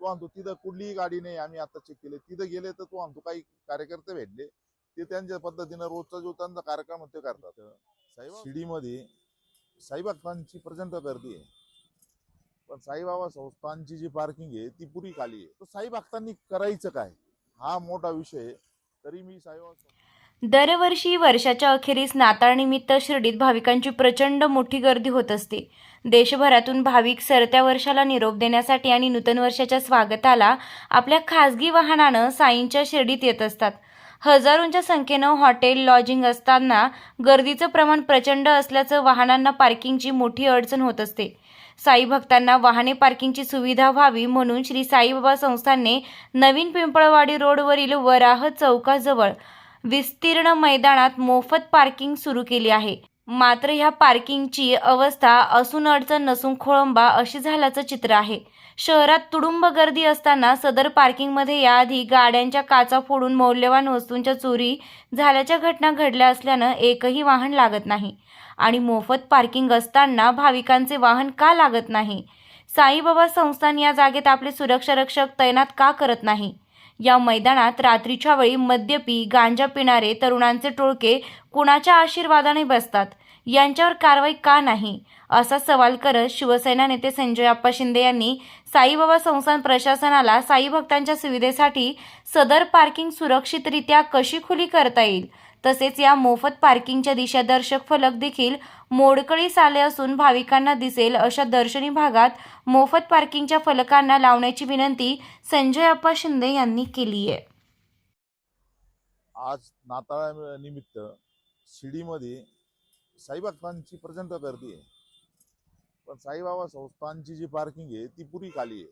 तो आणतो. तिथं कुठलीही गाडी नाही आम्ही आता चेक केले. तिथं गेले तर तो आणतो. काही कार्यकर्ते भेटले. ते त्यांच्या पद्धतीनं रोजचा जो त्यांचा कार्यक्रम ते करतात. शिडीमध्ये साईबाबांची प्रचंड गर्दी आहे. पण साईबाबा संस्थांची जी पार्किंग आहे ती पुरी खाली आहे. तर साई करायचं काय? हा मोठा विषय आहे. तरी मी साईबाबा दरवर्षी वर्षाच्या अखेरीस नाताळनिमित्त शिर्डीत भाविकांची प्रचंड मोठी गर्दी होत असते. देशभरातून भाविक सरत्या वर्षाला निरोप देण्यासाठी आणि नूतन वर्षाच्या स्वागताला आपल्या खासगी वाहनानं साईंच्या शिर्डीत येत असतात. हजारोंच्या संख्येनं हॉटेल लॉजिंग असताना गर्दीचं प्रमाण प्रचंड असल्याचं वाहनांना पार्किंगची मोठी अडचण होत असते. साई भक्तांना वाहने पार्किंगची सुविधा व्हावी म्हणून श्री साईबाबा संस्थानने नवीन पिंपळवाडी रोडवरील वराह चौकाजवळ विस्तीर्ण मैदानात मोफत पार्किंग सुरू केली आहे. मात्र ह्या पार्किंगची अवस्था असून अडचण नसून खोळंबा अशी झाल्याचं चित्र आहे. शहरात तुडुंब गर्दी असताना सदर पार्किंगमध्ये याआधी गाड्यांच्या काचा फोडून मौल्यवान वस्तूंच्या चोरी झाल्याच्या घटना घडल्या असल्यानं एकही वाहन लागत नाही. आणि मोफत पार्किंग असताना भाविकांचे वाहन का लागत नाही? साईबाबा संस्थान या जागेत आपले सुरक्षा रक्षक तैनात का करत नाही? या मैदानात रात्रीच्या वेळी मद्यपी गांजा पिणारे तरुणांचे टोळके कुणाच्या आशीर्वादाने बसतात? यांच्यावर कारवाई का नाही? असा सवाल करत शिवसेना नेते संजय आप्पा शिंदे यांनी साईबाबा संस्थान प्रशासनाला साई भक्तांच्या सुविधेसाठी सदर पार्किंग सुरक्षितरित्या कशी खुली करता येईल? तसेच या मोफत पार्किंगच्या दिशादर्शक फलक देखील मोडकळीस आले असून भाविकांना दिसेल अशा दर्शनी भागात मोफत पार्किंगच्या फलकांना लावण्याची विनंती संजय अप्पा शिंदे यांनी केली आहे. आज नाताळानिमित्त शिडीमध्ये साईभक्तांची प्रचंड गर्दी आहे. पण साईबाबा संस्थांची जी पार्किंग आहे ती पुरी खाली आहे.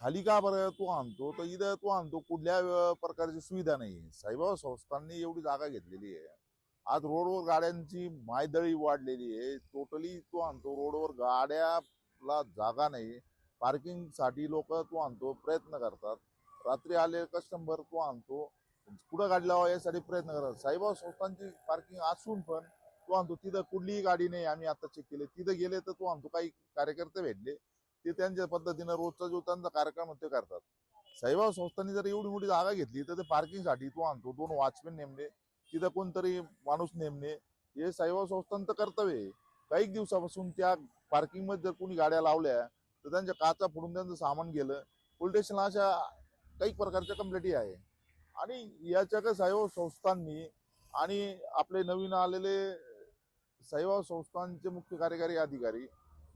खाली का बरं? तू आणतो तर इथं तू आणतो. कुठल्या प्रकारची सुविधा नाही साईबाबा संस्थांनी एवढी जागा घेतलेली आहे. आज रोडवर गाड्यांची मायदळी वाढलेली आहे. टोटली तो आणतो. रोडवर गाड्याला जागा नाही. पार्किंगसाठी लोक तो आणतो. प्रयत्न करतात. रात्री आले कस्टमर तो आणतो. कुठं गाडी लावा यासाठी प्रयत्न करतात. साईबाबा संस्थांची पार्किंग असून पण तो आणतो. तिथं कुठलीही गाडी नाही. आम्ही आता चेक केले. तिथं गेले तर तो आणतो. काही कार्यकर्ते भेटले. ते त्यांच्या पद्धतीनं रोजचा जो त्यांचा कार्यक्रम ते करतात. साईबाबा संस्थांनी जर एवढी मोठी जागा घेतली तर ते पार्किंगसाठी तो आणतो. दोन वॉचमॅन नेमले. तिथं कोणतरी माणूस नेमणे हे साईबाबा संस्थांचं कर्तव्य आहे. काही दिवसापासून त्या पार्किंगमध्ये जर कोणी गाड्या लावल्या तर त्यांच्या काचा फोडून त्यांचं सामान गेलं. पोलीस स्टेशनला अशा काही प्रकारच्या कंप्लेटी आहे. आणि याच्या काही साईबाबा संस्थांनी आणि आपले नवीन आलेले साईबाबा संस्थांचे मुख्य कार्यकारी अधिकारी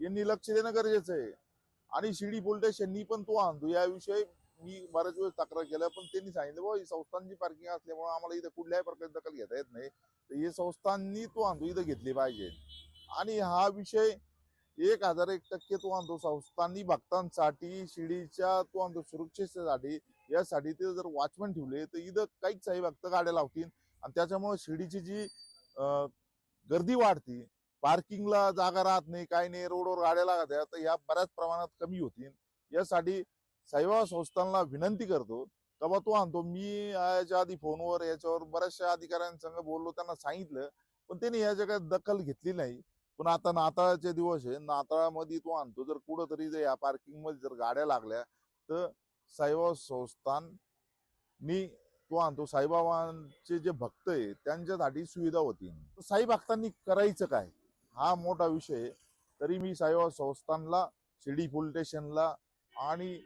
यांनी लक्ष देणं गरजेचं आहे. आणि शिर्डी पोलीस स्टेशननी पण तो आणतो. याविषयी मी बऱ्याच वेळेस तक्रार केल्या पण त्यांनी सांगितलं बाबा ही संस्थांची पार्किंग असल्यामुळे आम्हाला इथं कुठल्याही प्रकारची दखल घेता येत नाही. तर हे संस्थांनी तो आणतो इथं घेतली पाहिजे. आणि हा विषय एक हजार एक टक्के तो आणतो संस्थांनी भक्तांसाठी शिर्डीच्या तो आणतो सुरक्षेसाठी यासाठी ते जर वॉचमॅन ठेवले तर इथं काहीच साई भक्त गाड्या लावतील. आणि त्याच्यामुळे शिडीची जी गर्दी वाढती पार्किंगला जागा राहत नाही काही नाही रोडवर गाड्या लागत तर ह्या बऱ्याच प्रमाणात कमी होतील. यासाठी साईबाबा संस्थांना विनंती करतो का बा तो आणतो. मी याच्या आधी फोनवर याच्यावर बऱ्याचशा अधिकाऱ्यांसंग बोललो त्यांना सांगितलं पण त्यांनी याच्या काही दखल घेतली नाही. पण आता नाताळाचे दिवस आहे नाताळामध्ये तो आणतो. जर कुठंतरी जर या पार्किंगमध्ये जर गाड्या लागल्या तर साईबाबा संस्थाननी तो आणतो. साईबाबांचे जे भक्त आहे त्यांच्यासाठी सुविधा होती. साई भक्तांनी करायचं काय? हा मोठा विषय आहे. तरी मी साईबाबा संस्थानला शिर्डी पोलीस स्टेशनला आणि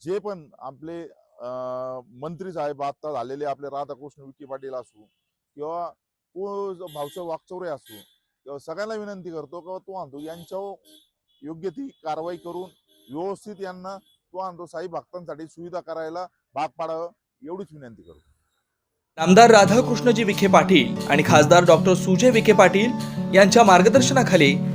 जे पण आपले अं, मंत्री साहेब आत्ता झालेले आपले राधाकृष्ण विखे पाटील असू किंवा को- भाऊसाहेब वागचौरे असू किंवा सगळ्यांना विनंती करतो किंवा तो आणतो यांच्यावर योग्य ती कारवाई करून व्यवस्थित यांना तो आणतो साई भक्तांसाठी सुविधा करायला भाग पाडावं एवढीच विनंती करतो आमदार राधाकृष्णजी विखे पाटील आणि खासदार डॉक्टर सुजय विखे पाटील यांच्या मार्गदर्शनाखाली